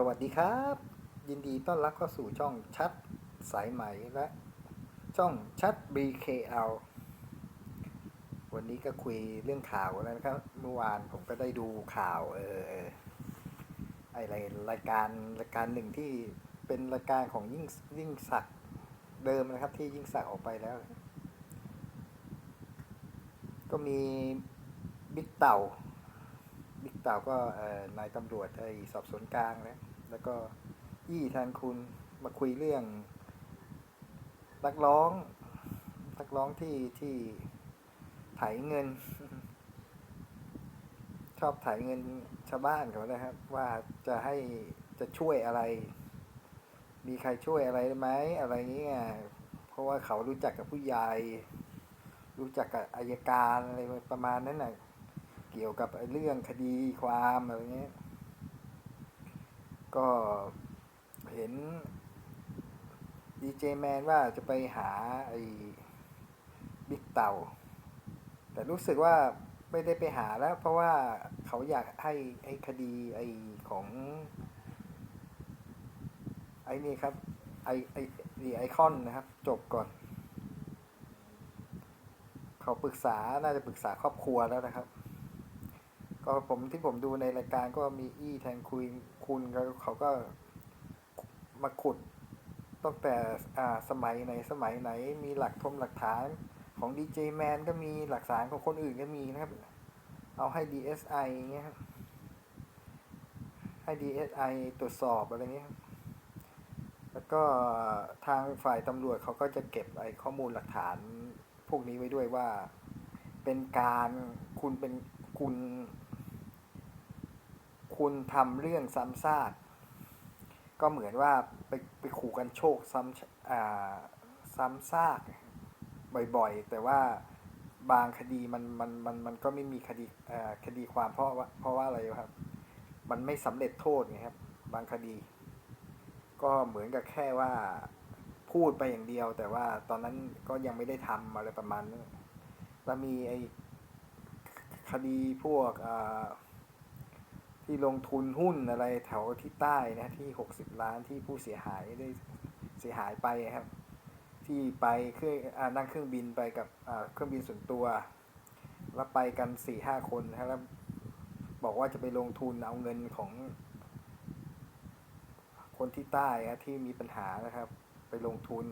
สวัสดีครับ ยินดีต้อนรับเข้าสู่ช่องชัดสายไหมและช่องชัด BKL วันนี้ก็คุยเรื่องข่าวแล้วนะครับ เมื่อวานผมก็ได้ดูข่าวเออออไอรายรายการรายการหนึ่งที่เป็นรายการของยิ่งยิ่งศักดิ์เดิมนะครับ ที่ยิ่งศักดิ์ออกไปแล้ว ก็มีบิ๊กเต่า บิ๊กเต่าก็นายตำรวจไอ้สอบสวนกลางแล้วแล้วก็ยี่แทนคุณมาคุยเรื่องนักร้องนักร้องที่ที่ไถเงิน ชอบไถเงินชาวบ้านเขานะครับ ว่าจะให้จะช่วยอะไร มีใครช่วยอะไรไหมอะไรเงี้ยเพราะว่าเขารู้จักกับผู้ใหญ่ รู้จักกับอายการอะไรประมาณนั้นน่ะ กี่ยวกับเรื่องคดีความอะไรเงี้ย ก็เห็นดีเจแมนว่าจะไปหาไอ้บิ๊กเต่า แต่รู้สึกว่าไม่ได้ไปหาแล้ว เพราะว่าเขาอยากให้ไอ้คดีไอ้ของ ไอ้นี่ครับ ไอไอดีไอคอนนะครับ จบก่อน เขาปรึกษาน่าจะปรึกษาครอบครัวแล้วนะครับ ก็ผมที่ผมดูในรายการก็มีอี้แทนคุยคุณเขาเขาก็มาขุดตั้งแต่อ่าสมัยไหนสมัยไหน มีหลักทมหลักฐานของดีเจแมนก็มีหลักฐานของคนอื่นก็มีนะครับ เอาให้ DSI อย่างเงี้ยครับให้ DSI ตรวจสอบอะไรเงี้ยแล้วก็ทางฝ่ายตำรวจเขาก็จะเก็บไอ้ข้อมูลหลักฐานพวกนี้ไว้ด้วยว่า เป็นการคุณเป็นคุณ คุณทำเรื่องซ้ำซากก็เหมือนว่าไปไปขู่กันโชคซ้ำาซ้ำซากบ่อยๆ แต่ว่าบางคดีมันมันมันมันก็ไม่มีคดีคดีความเพราะว่าเพราะว่าอะไรครับ มันไม่สำเร็จโทษไงครับ บางคดี ก็เหมือนกับแค่ว่าพูดไปอย่างเดียว แต่ว่าตอนนั้นก็ยังไม่ได้ทำอะไรประมาณนั้นแล้วมีไอ้คดีพวกอ่า ที่ลงทุนหุ้นอะไรแถวที่ใต้นะที่หกสิบล้านที่ผู้เสียหายได้เสียหายไปครับ ที่ไปเครื่องนั่งเครื่องบินไปกับเครื่องบินส่วนตัว แล้วไปกันสี่ห้าคนนะครับแล้วบอกว่าจะไปลงทุนเอาเงินของ คนที่ใต้นะที่มีปัญหานะครับ ไปลงทุน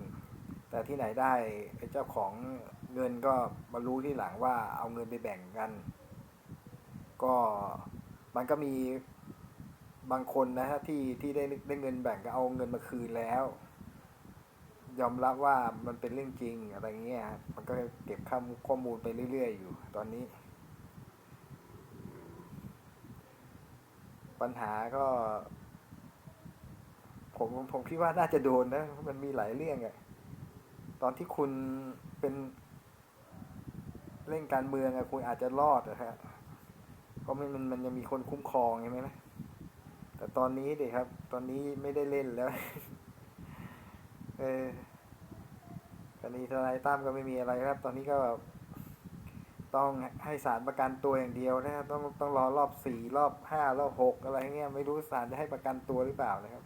แต่ที่ไหนได้ไอ้เจ้าของเงินก็มารู้ที่หลังว่าเอาเงินไปแบ่งกัน ก็ มันก็มีบางคนนะฮะที่ที่ได้ได้เงินแบ่งก็เอาเงินมาคืนแล้ว ยอมรับว่ามันเป็นเรื่องจริงอะไรเงี้ยมันก็เก็บข้อมูลข้อมูลไปเรื่อย ๆ อยู่ ตอนนี้ ปัญหาก็ ผมผมคิดว่าน่าจะโดนนะ มันมีหลายเรื่องอะตอนที่คุณเป็นเล่นการเมืองอะคุณอาจจะรอดนะฮะ เพราะมันมันมันยังมีคนคุ้มครองใช่ไหมนะแต่ตอนนี้เด็กครับ ตอนนี้ไม่ได้เล่นแล้ว เออคดีทนายตั้มก็ไม่มีอะไรครับ ตอนนี้ก็แบบต้องให้ศาลประกันตัวอย่างเดียวนะครับ ต้องต้องรอรอบสี่รอบห้ารอบหกอะไรเงี้ยไม่รู้ศาลจะให้ประกันตัวหรือเปล่านะครับ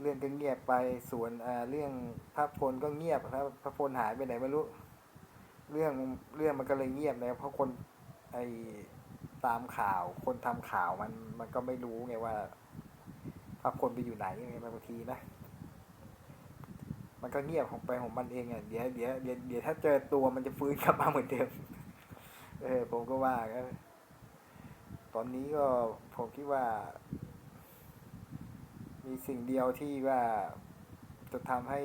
เรื่องก็เงียบไปส่วนอ่าเรื่องพระพลก็เงียบครับพระพลหายไปไหนไม่รู้ เรื่องเรื่องมันก็เลยเงียบนะครับเพราะคนไอ ตามข่าวคนทำข่าวมันมันก็ไม่รู้ไงว่าพระพลไปอยู่ไหนไงบางทีนะ มันก็เงียบของไปของมันเองอะเดี๋ยวเดี๋ยวเดี๋ยวเดี๋ยวถ้าเจอตัวมันจะฟื้นกลับมาเหมือนเดิมเออผมก็ว่าก็ตอนนี้ก็ผมคิดว่า มีสิ่งเดียวที่ว่าจะทำให้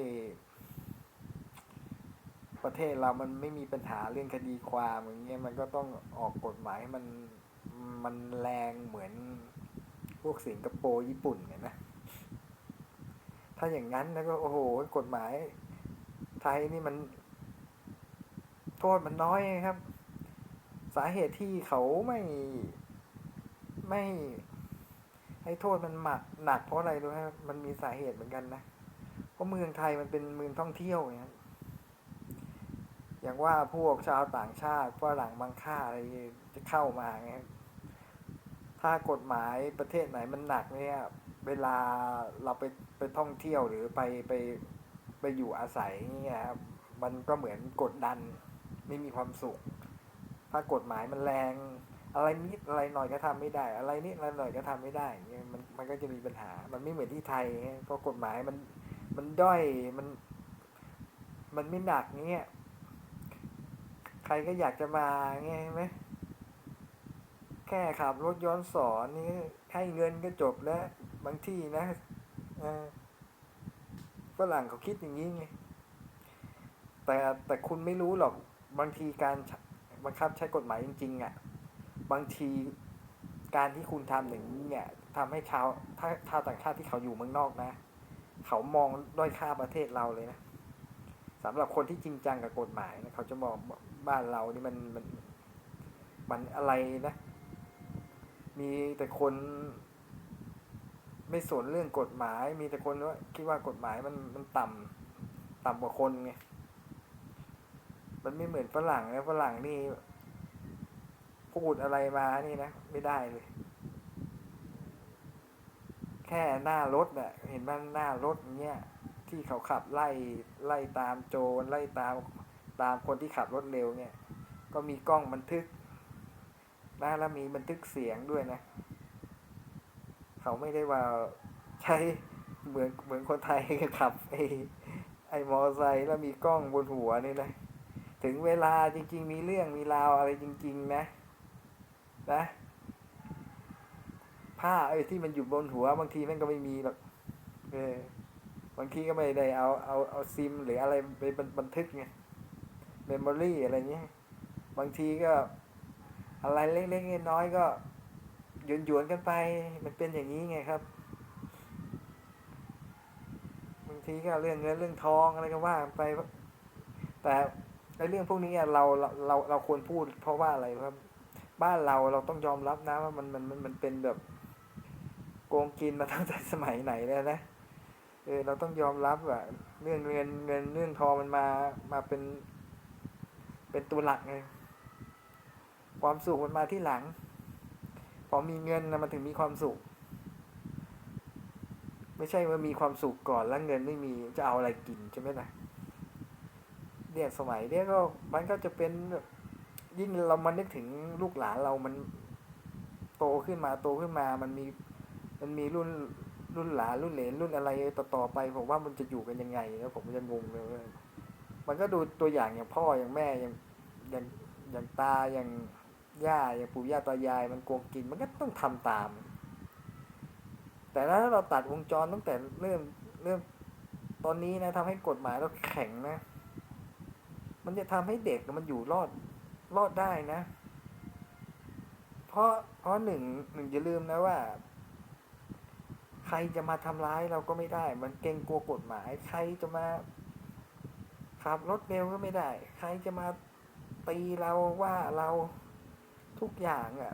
ประเทศเรามันไม่มีปัญหาเรื่องคดีความอย่างเงี้ยมันก็ต้องออกกฎหมายให้มัน มันแรงเหมือนพวกสิงคโปร์ญี่ปุ่นเนี่ยนะ ถ้าอย่างนั้นแล้วก็โอ้โหกฎหมาย ไทยนี่มัน โทษมันน้อยครับ สาเหตุที่เขาไม่ไม่ให้โทษมันหมักหนักเพราะอะไรรู้ไหมมันมีสาเหตุเหมือนกันนะเพราะเมืองไทยมันเป็นเมืองท่องเที่ยวไงอย่างว่าพวกชาวต่างชาติฝรั่งบางค่าอะไรจะเข้ามาไง ถ้ากฎหมายประเทศไหนมันหนักเนี่ย เวลาเราไปไปท่องเที่ยวหรือไปไปไปอยู่อาศัยเนี่ยครับมันก็เหมือนกดดันไม่มีความสุข ถ้ากฎหมายมันแรง อะไรนิดอะไรหน่อยก็ทำไม่ได้ อะไรนิดอะไรหน่อยก็ทำไม่ได้เงี้ยมันมันก็จะมีปัญหา มันไม่เหมือนที่ไทยเพราะกฎหมายมันมันด้อยมัน มันไม่หนักเงี้ยใครก็อยากจะมาเงี้ยใช่ไหม แค่ขับรถย้อนสอนนี่ให้เงินก็จบแล้ว บางที่นะฝรั่งเขาคิดอย่างนี้ไงแต่แต่คุณไม่รู้หรอกบางทีการบังคับใช้กฎหมายจริงๆอะ บางทีการที่คุณทำอย่างนี้เนี่ยทำให้ชาวถ้าชาวต่างชาติที่เขาอยู่เมืองนอกนะ เขามองด้อยค่าประเทศเราเลยนะสำหรับคนที่จริงจังกับกฎหมายนะเขาจะมองบ้านเรานี่มันมันมันอะไรนะ มีแต่คนไม่สนเรื่องกฎหมาย มีแต่คนว่าคิดว่ากฎหมายมันมันต่ำต่ำกว่าคนไง มันไม่เหมือนฝรั่งนะฝรั่งนี่พูดอะไรมานี่นะ ไม่ได้เลย แค่หน้ารถน่ะ เห็นมันหน้ารถเนี้ยที่เขาขับไล่ไล่ตามโจรไล่ตามตามคนที่ขับรถเร็วเนี่ย ก็มีกล้องบันทึก นะแล้วมีบันทึกเสียงด้วยนะ เขาไม่ได้ว่าใช้เหมือนเหมือนคนไทยขับไอ้ไอ้มอไซค์แล้วมีกล้องบนหัวนี่นะ ถึงเวลาจริง ๆ มีเรื่องมีราวอะไรจริง ๆ นะ นะผ้าไอ้ที่มันอยู่บนหัว บางทีมันก็ไม่มีหรอกเออบางทีก็ไม่ได้เอาเอาเอาซิมหรืออะไรไปบันบันทึกไงเมมโมรี่อะไรเงี้ยบางทีก็ อะไรเล็กๆน้อยๆก็หยวนหยวนๆกันไป มันเป็นอย่างนี้ไงครับบางทีก็เรื่องเงินเรื่องทองอะไรก็ว่าไป แต่ในเรื่องพวกนี้เราเราเราเราควรพูด เพราะว่าอะไรครับ บ้านเราเราต้องยอมรับนะว่ามันมันมันมันเป็นแบบโกงกินมาตั้งแต่สมัยไหนแล้วนะเออเราต้องยอมรับว่าเรื่องเงินเงินเรื่องทองมันมามาเป็น เป็นตัวหลักไง ความสุขมันมาที่หลัง พอมีเงินนะมันถึงมีความสุข ไม่ใช่ว่ามีความสุขก่อนแล้วเงินไม่มีจะเอาอะไรกินใช่ไหมล่ะเนี่ยสมัยเนี้ยก็มันก็จะเป็นยิ่งเรามานึกถึงลูกหลานเรามันโตขึ้นมาโตขึ้นมา มันมีมันมีรุ่นรุ่นหลานรุ่นเหลนรุ่นอะไรต่อต่อไปผมว่ามันจะอยู่กันยังไงแล้วผมจะงงเลยมันก็ดูตัวอย่างอย่างพ่ออย่างแม่อย่างอย่างอย่างตาอย่าง ย่าอย่างปู่ย่าตายายมันโกงกินมันก็ต้องทำตาม แต่ถ้าเราตัดวงจรตั้งแต่เริ่มเริ่มตอนนี้นะทำให้กฎหมายเราแข็งนะ มันจะทำให้เด็กมันอยู่รอดรอดได้นะ เพราะเพราะหนึ่งหนึ่งอย่าลืมนะว่า ใครจะมาทำร้ายเราก็ไม่ได้ มันเกรงกลัวกฎหมาย ใครจะมาขับรถเร็วก็ไม่ได้ ใครจะมาตีเราว่าเรา ทุกอย่างอะ่ะ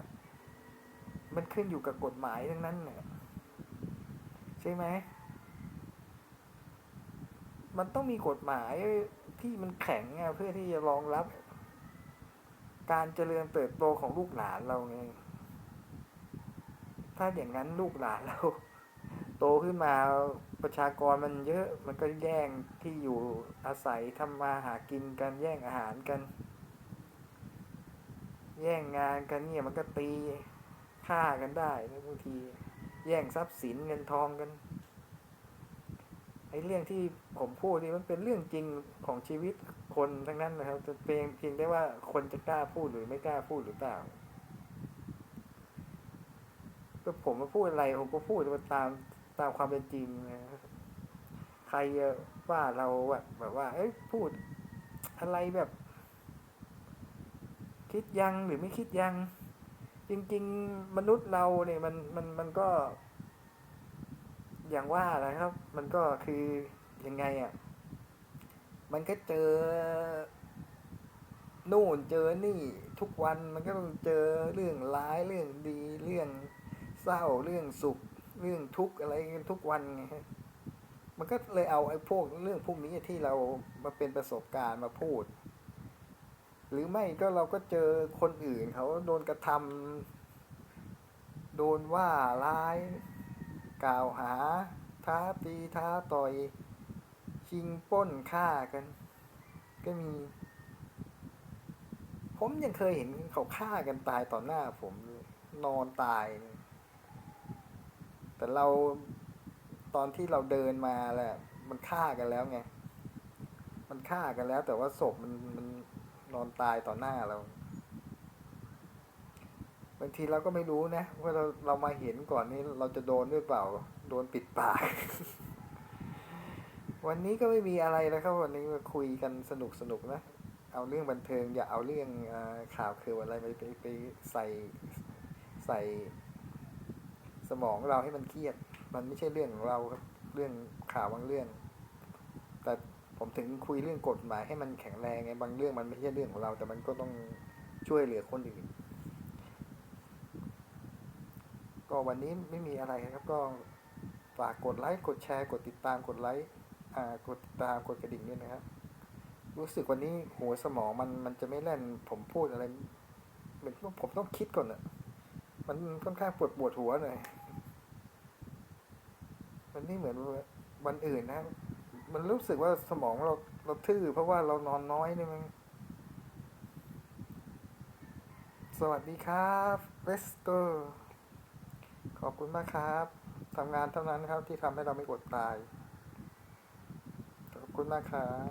มันขึ้นอยู่กับกฎหมายทั้งนั้นเนี่ยใช่ไหม มันต้องมีกฎหมายที่มันแข็งอะเพื่อที่จะรองรับ การเจริญเติบโตของลูกหลานเราไงถ้าอย่างนั้นลูกหลานเรา โตขึ้นมาประชากรมันเยอะมันก็แย่งที่อยู่อาศัยทำมาหากินกันแย่งอาหารกัน แย่งงานกันเนี่ยมันก็ตีฆ่ากันได้บางที แย่งทรัพย์สินเงินทองกันไอ้เรื่องที่ผมพูดนี่มันเป็นเรื่องจริงของชีวิตคนทั้งนั้นนะครับจะเป็นเพียงได้ว่าคนจะกล้าพูดหรือไม่กล้าพูดหรือเปล่าก็ผมมาพูดอะไรผมก็พูดตามตามความเป็นจริงนะครับใครว่าเราแบบแบบว่า เอ้ยพูดอะไรแบบ คิดยังหรือไม่คิดยัง จริง ๆ มนุษย์เราเนี่ยมันมันมันก็ อย่างว่าแหละครับ มันก็คือยังไงอะ มันก็เจอนู่นเจอนี่ทุกวันมันก็ต้องเจอเรื่องร้ายเรื่องดีเรื่องเศร้าเรื่องสุข เรื่องทุกข์อะไรกันทุกวันไงฮะมันก็เลยเอาไอ้พวกเรื่องพวกนี้ที่เรามาเป็นประสบการณ์มาพูด หรือไม่ก็เราก็เจอคนอื่นเขาโดนกระทำโดนว่าร้าย กล่าวหา ท้าตีท้าต่อย ชิงป้นฆ่ากัน ก็มี ผมยังเคยเห็นเขาฆ่ากันตายต่อหน้าผมนอนตายเลยแต่เราตอนที่เราเดินมาแหละ มันฆ่ากันแล้วไง มันฆ่ากันแล้ว แต่ว่าศพมันมัน นอนตายต่อหน้าเราบางทีเราก็ไม่รู้นะว่าเราเรามาเห็นก่อนนี้เราจะโดนหรือเปล่า โดนปิดปาก วันนี้ก็ไม่มีอะไรแล้วครับวันนี้มาคุยกันสนุกสนุกนะเอาเรื่องบันเทิง อย่าเอาเรื่องอข่าวคืออะไรไปไปไปใส่ใส่สมองเราให้มันเครียด มันไม่ใช่เรื่องของเราครับ เรื่องข่าวบางเรื่อง แต่ ผมถึงคุยเรื่องกฎหมายให้มันแข็งแรงไงบางเรื่องมันไม่ใช่เรื่องของเรา แต่มันก็ต้องช่วยเหลือคนอื่น ก็วันนี้ไม่มีอะไรครับก็ฝากกดไลค์กดแชร์ กดติดตามกดไลค์อ่ากดติดตามกดกระดิ่งด้วยนะครับ รู้สึกวันนี้หัวสมองมันมันจะไม่แล่น ผมพูดอะไรเหมือนว่าผมต้องคิดก่อนอะมันค่อนข้างปวดปวดหัวหน่อยมันไม่เหมือนวันอื่นนะ มันรู้สึกว่าสมองเราเราทื่อ เพราะว่าเรานอนน้อยนี่มั้งสวัสดีครับเวสเตอร์ขอบคุณมากครับทำงานเท่านั้นครับที่ทำให้เราไม่อดตาย ขอบคุณมากครับ